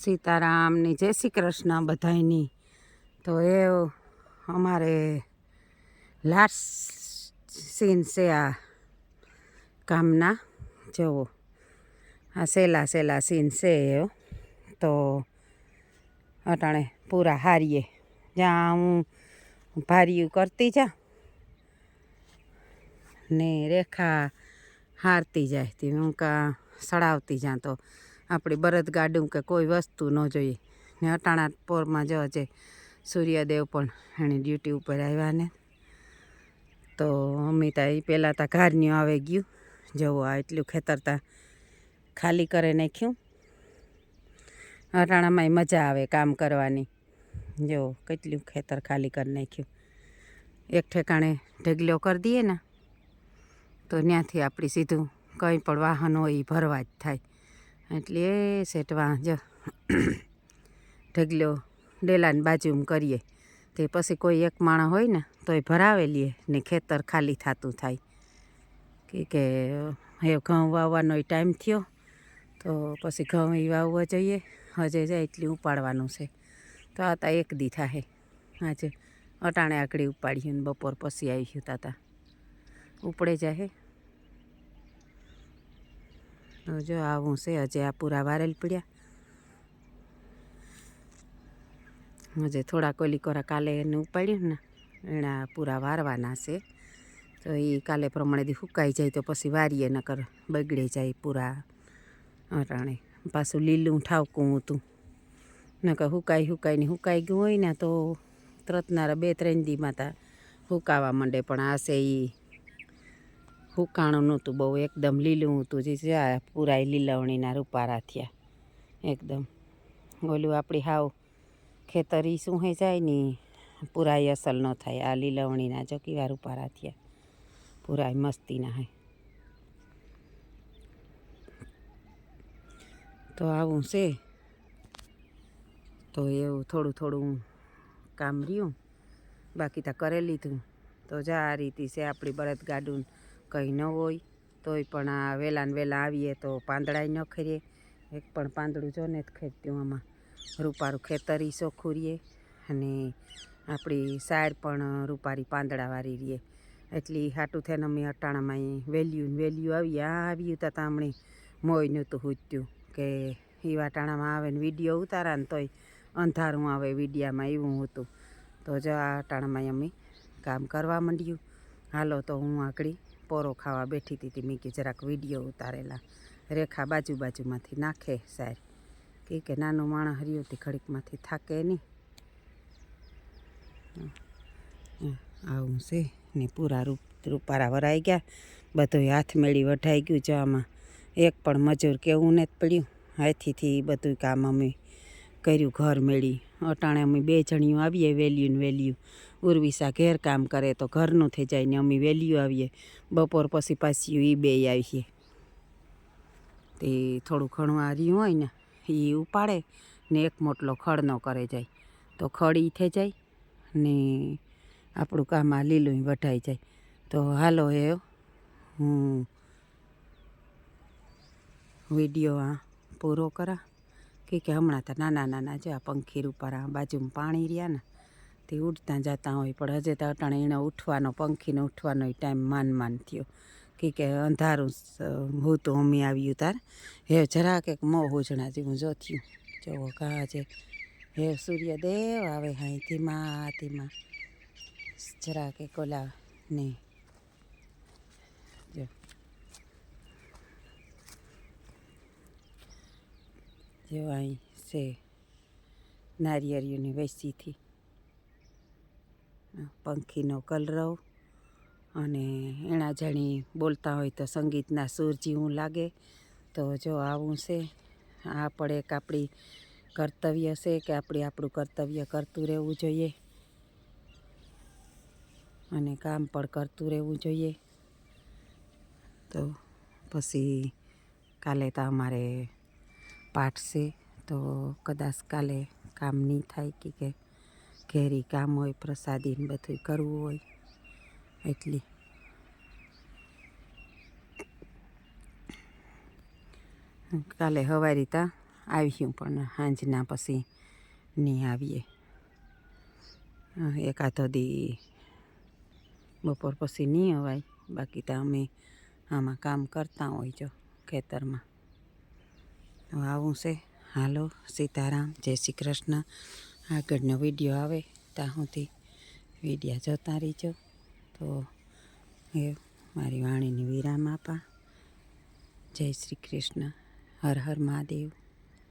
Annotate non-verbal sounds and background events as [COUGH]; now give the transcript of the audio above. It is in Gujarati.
સીતારામની જય શ્રી કૃષ્ણ બધાયની. તો એ અમારે લાસ્ટ સીન છે આ કામના. જેવો આ સેલા સેલા સીન છે એ તો અટાણે પૂરા હારીએ. જ્યાં હું ભાર્યું કરતી જા ને રેખા હારતી જાય. તે હું કા સડાવતી જા તો આપણી બળદગાડું કે કોઈ વસ્તુ ન જોઈએ. ને અટાણા પોરમાં જો છે સૂર્યદેવ પણ એની ડ્યુટી ઉપર આવ્યા ને. તો અમિતા એ પહેલાં તા ઘારન્યું આવે ગયું. જવું આ એટલું ખેતરતા ખાલી કરી નાખ્યું. અટાણામાં મજા આવે કામ કરવાની. જો કેટલું ખેતર ખાલી કરી નાખ્યું. એક ઠેકાણે ઢગલો કરી દઈએ ને, તો ત્યાંથી આપણી સીધું કંઈ પણ વાહન હોય એ ભરવા જ થાય. એટલે સેટવા જ [COUGHS] ઢગલો ડેલાની બાજુમાં કરીએ. તે પછી કોઈ એક માણસ હોય ને, તોય ભરાવે લઈએ ને ખેતર ખાલી થતું થાય. કે કે હે ઘઉં વાવવાનો ટાઈમ થયો, તો પછી ઘઉં એ વાવવા જોઈએ. હજે જાય એટલી ઉપાડવાનું છે. તો આ તા એક દી થાય આજે અટાણે આકડી ઉપાડ્યું ને બપોર પછી આવી ગયું તાતા. ઉપડે તો જો આવું છે, હજે આ પૂરા વારેલ પડ્યા. હજે થોડા કોલી કોરા કાલે એને ઉપાડ્યું ને, એના પૂરા વારવાના છે. તો એ કાલે પ્રમાણેથી સુકાઈ જાય તો પછી વારીએ, નકર બગડી જાય પૂરા અટાણે પાછું લીલું ઠાવકું હતું. નકર સુકાઈ હુકાઈને સુકાઈ ગયું હોય ને તો તરતનારા બે ત્રણ દીમાં તા હુકાવા માંડે, પણ આ છે એ હુકાણું નહોતું, બહુ એકદમ લીલું હતું જે છે, આ પૂરાય લીલવણીના રૂપારા થયા. એકદમ. ઓલું આપણી હાવ ખેતરી શું હે જાય ને, પૂરાય અસલ ન થાય, આ લીલવણીના જો કેવા રૂપારા થયા. પૂરાય મસ્તીના હે. તો આવું છે. તો એવું થોડું થોડું કામ રહ્યું. બાકી તો કરી લીધું તો જા આ રીતે છે આપણી બળદગાડું. કંઈ ન હોય, તોય પણ આ વહેલા ને વહેલા આવીએ તો પાંદડાય ન ખરીએ. એક પણ પાંદડું જો ને જ ખેંચતું આમાં. રૂપારું ખેતરી ચોખ્ખું રહીએ અને આપણી સાઈડ પણ રૂપારી પાંદડાવાળી રહીએ. એટલી હાટું થઈને અમે અટાણામાં વેલ્યુ વેલ્યું આવી, આ આવ્યું તા તામણે મોય નહોતું હૂત્યું કે એ વાટાણામાં આવે ને વીડિયો ઉતારા ને તોય અંધારું આવે વિડીયામાં એવું હતું. તો જો આ અટાણામાં અમે કામ કરવા માંડ્યું. હાલો તો હું આકડી પોરો ખાવા બેઠી હતી મેં કે જરાક વીડિયો ઉતારેલા. રેખા બાજુ બાજુમાંથી નાખે સાહેબ. કે કે નાનું માણસ હરિયોથી તે, ઘડીકમાંથી થાકે નહીં. આવું છે. ને પૂરા રૂપ, રૂપારા વરાઈ ગયા. બધું હાથ મેળી વઢાઈ ગયું જવામાં. એક પણ મજૂર કેવું ને પડ્યું. હાથીથી બધું કામ અમે કર્યું, ઘર મેળી. અટાણે અમે બે જણીઓ આવીએ, વેલ્યુ ને વેલ્યુ. ઉર્વિશા ઘેર કામ કરે તો ઘરનું થઈ જાય ને અમે વેલ્યુ આવીએ. બપોર પછી પાછી એ બે આવીએ. તે થોડું ઘણું આ રહ્યું હોય ને એ ઉપાડે ને એક મોટલો ખડનો કરે જાય. તો ખડ થઈ જાય ને આપણું કામ આ લીલું વઢાઈ જાય. તો હાલો એ હું વીડિયો આ પૂરો કરા. કે કે હમણાં તો નાના નાના જો આ ઉપર આ બાજુમાં પાણી રહ્યા ને, તે ઉડતા જતા હોય. પણ હજે તો અટાણે એણે ઉઠવાનો, પંખીને ઉઠવાનો ટાઈમ માન માન થયો. કે કે અંધારું હું તો અમી આવ્યું તાર. હે જરાક એક મો હોજણા જેવું જો થયું. જવો કા છે હે સૂર્યદેવ આવે હાઈ ધીમા ધીમા. જરાક એક ઓલા ને જો જો અહીં છે નારિયેળીઓની વેસીથી પંખીનો કલરવ અને એણા જાણી બોલતા હોય તો સંગીતના સૂર જેવું લાગે તો જો આવું છે, આ પણ એક આપણી કર્તવ્ય છે કે આપણે આપણું કર્તવ્ય કરતું રહેવું જોઈએ. અને કામ પણ કરતું રહેવું જોઈએ. તો પછી કાલે તો અમારે પાઠ છે તો કદાચ કાલે કામ નહીં થાય કે કે ઘેરી કામ હોય પ્રસાદી ને બધું કરવું હોય, એટલી. કાલે હવારી તા આવ્યું પણ સાંજના પછી નહીં આવીએ. એકાદો દી બપોર પછી નહીં અવાય, બાકી તો અમે આમાં કામ કરતા હોય જો ખેતરમાં. આવું છે. હાલો, સીતારામ, જય શ્રી કૃષ્ણ. આગળનો વીડિયો આવે, ત્યાં સુધી વિડીયા જોતા રહીજો. તો એ મારી વાણીની વિરામ આપા. જય શ્રી કૃષ્ણ. હર હર મહાદેવ.